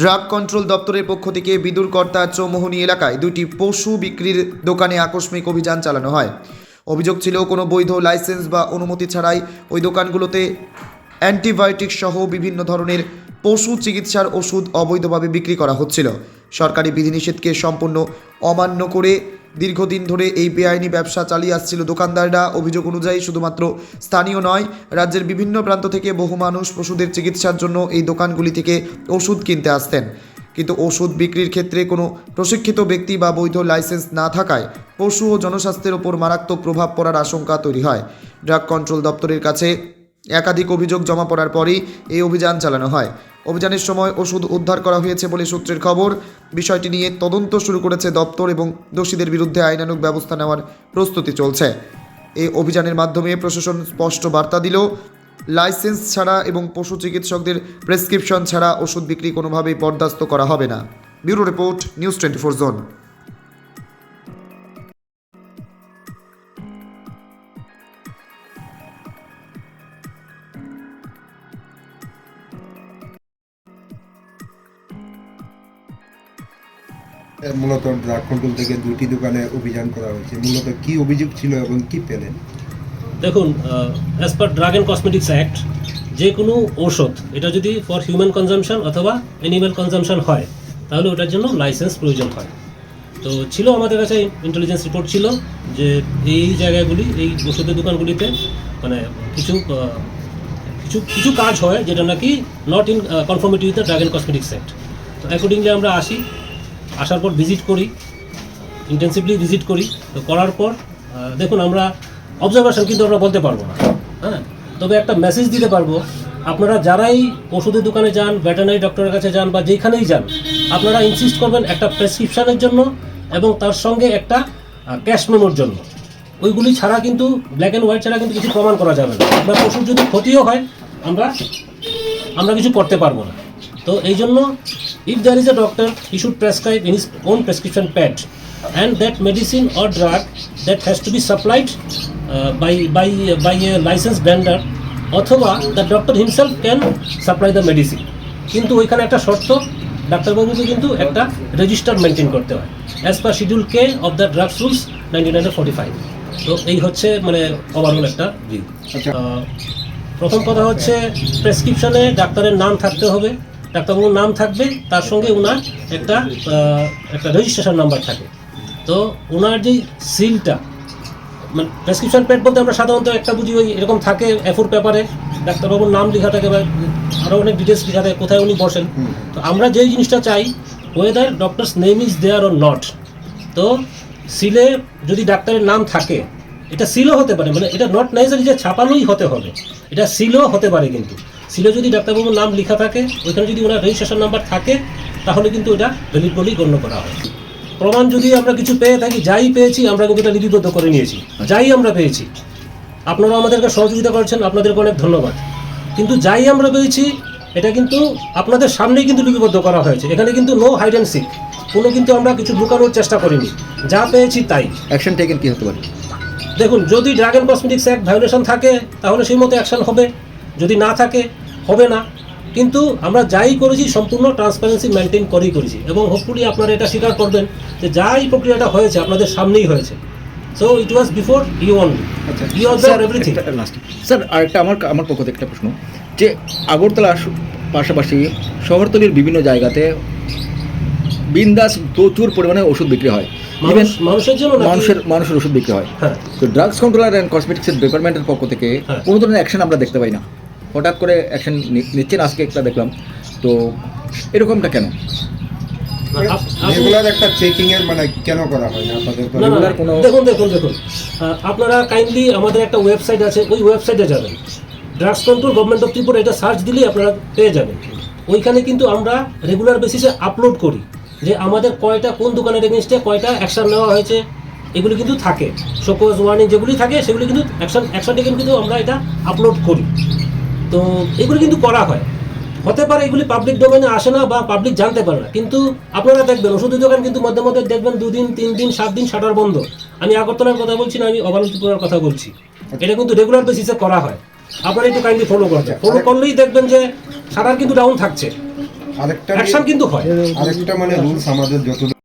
Drug control দপ্তরের পক্ষ থেকে বিদুরকর্তা চৌমোহনী এলাকায় দুটি পশু বিক্রির দোকানে আকস্মিক অভিযান চালানো হয়। অভিযোগ ছিল, কোনো বৈধ লাইসেন্স বা অনুমতি ছাড়াই ওই দোকানগুলোতে অ্যান্টিবায়োটিক সহ বিভিন্ন ধরনের পশু চিকিৎসার ওষুধ অবৈধভাবে বিক্রি করা হচ্ছিল। সরকারি বিধিনিষেধকে সম্পূর্ণ অমান্য করে দীর্ঘদিন ধরে এই বেআইনি ব্যবসা চালিয়ে আসছিল দোকানদাররা। অভিযোগ অনুযায়ী শুধুমাত্র স্থানীয় নয়, রাজ্যের বিভিন্ন প্রান্ত থেকে বহু মানুষ পশুদের চিকিৎসার জন্য এই দোকানগুলি থেকে ওষুধ কিনতে আসতেন। কিন্তু ওষুধ বিক্রির ক্ষেত্রে কোনো প্রশিক্ষিত ব্যক্তি বা বৈধ লাইসেন্স না থাকায় পশু ও জনস্বাস্থ্যের ওপর মারাত্মক প্রভাব পড়ার আশঙ্কা তৈরি হয়। ড্রাগ কন্ট্রোল দপ্তরের কাছে একাধিক অভিযোগ জমা পড়ার পরই এই অভিযান চালানো হয়। অভিযানের সময় ওষুধ উদ্ধার করা হয়েছে বলে সূত্রের খবর, বিষয়টি নিয়ে তদন্ত শুরু করেছে দপ্তর এবং দোষীদের বিরুদ্ধে আইনানুগ ব্যবস্থা নেওয়ার প্রস্তুতি চলছে। এই অভিযানের মাধ্যমে প্রশাসন স্পষ্ট বার্তা দিল, লাইসেন্স ছাড়া এবং পশু চিকিৎসকদের প্রেসক্রিপশন ছাড়া ওষুধ বিক্রি কোনোভাবেই বরদাস্ত করা হবে না। Bureau report, news twenty four zone. মূলত ড্রাগ কন্ট্রোল থেকে দুটি দোকানে অভিযান করা হয়েছে। মূলত কি অভিযোগ ছিল এবং কি পেলেন? দেখুন as per drug and cosmetics act যে কোনো ঔষধ, এটা যদি ফর হিউম্যান কনজামশন অথবা অ্যানিম্যাল কনজামশন হয়, তাহলে ওটার জন্য লাইসেন্স প্রয়োজন হয়। তো ছিল আমাদের কাছে ইন্টেলিজেন্স রিপোর্ট ছিল যে এই জায়গাগুলি, এই ওষুধের দোকানগুলিতে মানে কিছু কিছু কিছু কাজ হয় যেটা নাকি not in conformity with the drug and cosmetics act তো অ্যাকর্ডিংলি আমরা আসি আসার পর ভিজিট করি ইন্টেন্সিভলি ভিজিট করি। তো করার পর দেখুন আমরা অবজারভেশন কিন্তু আমরা বলতে পারব না। হ্যাঁ? তবে একটা মেসেজ দিতে পারব, আপনারা যারাই ওষুধের দোকানে যান ভেটেনারি ডক্টরের কাছে যান বা যেখানেই যান, আপনারা ইনসিস্ট করবেন একটা প্রেসক্রিপশানের জন্য এবং তার সঙ্গে একটা ক্যাশ মেমোর জন্য। ওইগুলি ছাড়া কিন্তু ব্ল্যাক অ্যান্ড হোয়াইট ছাড়া কিন্তু কিছু প্রমাণ করা যাবে না। আপনার পশুর যদি ক্ষতিও হয়, আমরা আমরা কিছু করতে পারব না। তো এই জন্য if there is a doctor he should prescribe in his own prescription pad and that medicine or drug that has to be supplied by by by a licence vendor অথবা the doctor himself can supply the medicine কিন্তু ওইখানে একটা শর্ত ডাক্তারবাবুকে কিন্তু একটা register maintain করতে হয় as per schedule K of the drugs rules nineteen hundred forty five তো এই হচ্ছে মানে ওভারঅল একটা ভিউ আচ্ছা। প্রথম কথা হচ্ছে প্রেসক্রিপশনে ডাক্তারের নাম থাকতে হবে ডাক্তারবাবুর নাম থাকবে, তার সঙ্গে ওনার একটা একটা রেজিস্ট্রেশন নাম্বার থাকে তো ওনার যে সিলটা মানে প্রেসক্রিপশন প্যাড বলতে আমরা সাধারণত একটা বুঝি ওই এরকম থাকে এফোর পেপারে ডাক্তারবাবুর নাম লেখা থাকে বা আরও অনেক ডিটেলস লেখা থাকে, কোথায় উনি বসেন। তো আমরা যেই জিনিসটা চাই whether doctor's name is there or not তো সিলে যদি ডাক্তারের নাম থাকে, এটা সিলও হতে পারে মানে এটা নট নেসেসারি যে ছাপানোই হতে হবে, এটা সিলও হতে পারে কিন্তু। সিলে যদি ডাক্তারবাবুর নাম লেখা থাকে ওইখানে যদি ওনার রেজিস্ট্রেশন নাম্বার থাকে তাহলে কিন্তু এটা ভ্যালিড বলেই গণ্য করা হয়। প্রমাণ যদি আমরা কিছু পেয়ে থাকি যাই পেয়েছি আমরা কিন্তু এটা লিপিবদ্ধ করে নিয়েছি। যাই আমরা পেয়েছি আপনারা আমাদেরকে সহযোগিতা করছেন আপনাদেরকে অনেক ধন্যবাদ। কিন্তু যাই আমরা পেয়েছি এটা কিন্তু আপনাদের সামনেই কিন্তু লিপিবদ্ধ করা হয়েছে। এখানে কিন্তু নো হাইড অ্যান্ড সিক কোনো কিন্তু আমরা কিছু লুকানোর চেষ্টা করিনি। যা পেয়েছি তাই। অ্যাকশন টেকেন কি হতে পারে? দেখুন যদি drug and cosmetics act violation থাকে তাহলে সেই মতো অ্যাকশন হবে। যদি না থাকে হবে না। কিন্তু আমরা যাই করেছি সম্পূর্ণ ট্রান্সপারেন্সি মেনটেন করেই করেছি। এবং হোপফুলি আপনারা এটা স্বীকার করবেন যে যাই প্রক্রিয়াটা হয়েছে আপনাদের সামনেই হয়েছে। So it was before you only আচ্ছা ইউ স্যার, এভরিথিং স্যার আরেকটা আমার আমার পক্ষ থেকে একটা প্রশ্ন। যে আগরতলা পাশাপাশি শহরতলির বিভিন্ন জায়গাতে বিন্দাস প্রচুর পরিমাণে ওষুধ বিক্রি হয়। মানুষের জন্য মানুষের মানুষের ওষুধ বিক্রি হয়। হ্যাঁ। তো ড্রাগস কন্ট্রোলার অ্যান্ড কসমেটিক্সের ডিপার্টমেন্টের পক্ষ থেকে হ্যাঁ। কোনো ধরনের অ্যাকশন আমরা দেখতে পাই না। হঠাৎ করে অ্যাকশন নিচ্ছেন। আজকে একটা দেখলাম। তো এরকমটা কেন? রেগুলার একটা চেকিং এর মানে কেন করা হয় না? আপনাদের কোনো- দেখুন দেখুন দেখুন। আপনারা কাইন্ডলি আমাদের একটা ওয়েবসাইট আছে। ওই ওয়েবসাইটে যাবেন। Drugs control government of Tripura এটা সার্চ দিলেই আপনারা পেয়ে যাবেন। ওইখানে কিন্তু আমরা রেগুলার বেসিসে আপলোড করি যে আমাদের কয়টা কোন দোকানের এগেনস্টে কয়টা অ্যাকশন নেওয়া হয়েছে। এগুলি কিন্তু থাকে। শোকোজ ওয়ার্নিং যেগুলি থাকে সেগুলি কিন্তু অ্যাকশন অ্যাকশন কিন্তু আমরা এটা আপলোড করি। তো এগুলি কিন্তু করা হয়। হতে পারে এগুলি পাবলিক ডোমেনে আসে না বা পাবলিক জানতে পারে না। কিন্তু আপনারা দেখবেন ওষুধের দোকান কিন্তু মধ্যে মধ্যে দেখবেন দুদিন তিন দিন সাত দিন শাটার বন্ধ। আমি আগরতলার কথা বলছি না আমি অবলম্বপুরার কথা বলছি। এটা কিন্তু রেগুলার বেসিসে করা হয়। আপনারা একটু কাইন্ডলি ফলো করবেন ফলো করলেই দেখবেন যে শাটার কিন্তু ডাউন থাকছে। আরেকটা অ্যাকশন কিন্তু হয়। আরেকটা মানে রুলস আমাদের যত